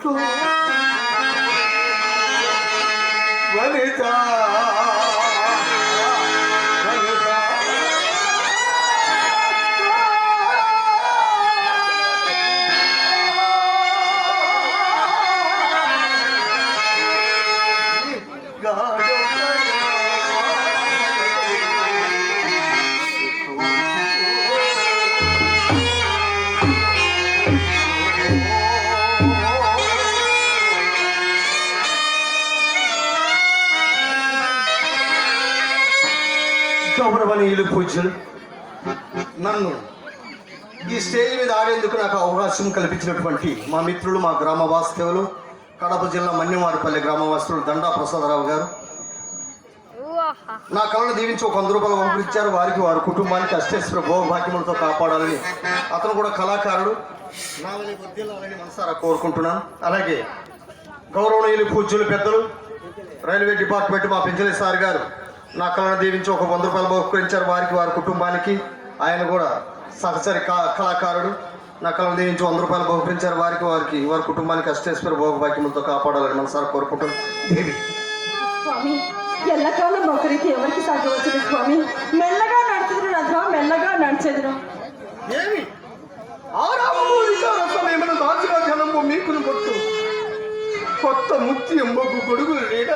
ఎట్లు వనిత. వనిత. గౌరవనీయులు పూజ్యులు నన్ను ఈ స్టేజ్ మీద ఆడేందుకు నాకు అవకాశం కల్పించినటువంటి మా మిత్రులు మా గ్రామ వాస్తవులు కడప జిల్లా మన్యవారిపల్లి గ్రామవాసులు దండా ప్రసాదరావు గారు. నా కళను దీవించి ఒక వంద రూపాయలు పంపించారు వారికి వారి కుటుంబానికి అష్టేశ్వర భోగభాగ్యములతో కాపాడాలని అతను కూడా కళాకారుడు. నా మనసారా కోరుకుంటున్నాను. అలాగే గౌరవనీయులు పూజ్యులు పెద్దలు రైల్వే డిపార్ట్మెంట్ మా పెంచలే సార్ గారు నా కళను దీవించి ఒక వంద రూపాయలు బహుకరించారు వారికి వారి కుటుంబానికి. ఆయన కూడా సహచరి కా- కళాకారుడు. నా కళను దీవించి వంద రూపాయలు బహుకరించారు వారికి వారికి. వారి కుటుంబానికి అష్టేశ్వర భోగభాగ్యములతో కాపాడాలని మనసారా కోరుకుంటున్నాను దేవి. స్వామి ఎల్లకాలం ఒకరికి ఎవరికి సాగవచ్చును స్వామి? మెల్లగా నడుచుదురు నద్రా మెల్లగా నడిచెదురు. ఏమి ఆరామము విచారసమేమన దాచిన జనము మీకును కొట్టు కొత్త ముత్తి ఎంబకు గొడుగు రే